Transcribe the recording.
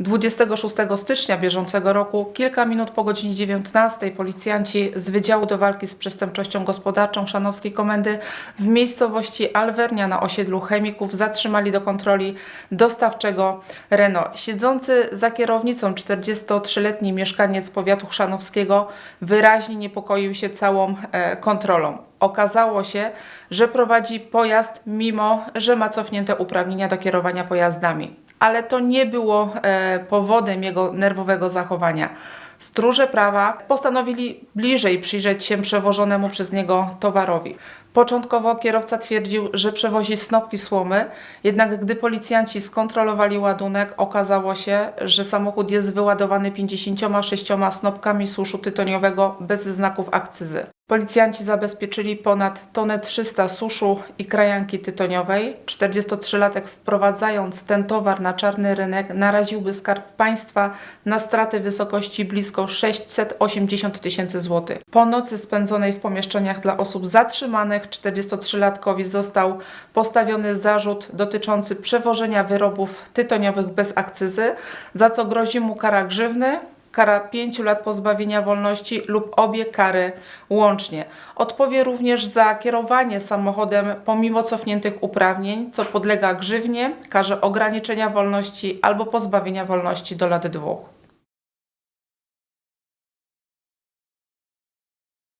26 stycznia bieżącego roku, kilka minut po godzinie 19, policjanci z Wydziału do Walki z Przestępczością Gospodarczą Szanowskiej Komendy w miejscowości Alwernia na osiedlu Chemików zatrzymali do kontroli dostawczego Renault. Siedzący za kierownicą 43-letni mieszkaniec powiatu chrzanowskiego wyraźnie niepokoił się całą e, kontrolą. Okazało się, że prowadzi pojazd, mimo że ma cofnięte uprawnienia do kierowania pojazdami. Ale to nie było e, powodem jego nerwowego zachowania. Stróże prawa postanowili bliżej przyjrzeć się przewożonemu przez niego towarowi. Początkowo kierowca twierdził, że przewozi snopki słomy, jednak gdy policjanci skontrolowali ładunek, okazało się, że samochód jest wyładowany 56 snopkami suszu tytoniowego bez znaków akcyzy. Policjanci zabezpieczyli ponad tonę 300 suszu i krajanki tytoniowej. 43-latek wprowadzając ten towar na czarny rynek naraziłby skarb państwa na straty wysokości blisko 680 tysięcy złotych. Po nocy spędzonej w pomieszczeniach dla osób zatrzymanych 43-latkowi został postawiony zarzut dotyczący przewożenia wyrobów tytoniowych bez akcyzy, za co grozi mu kara grzywny kara 5 lat pozbawienia wolności lub obie kary łącznie. Odpowie również za kierowanie samochodem pomimo cofniętych uprawnień, co podlega grzywnie, karze ograniczenia wolności albo pozbawienia wolności do lat dwóch.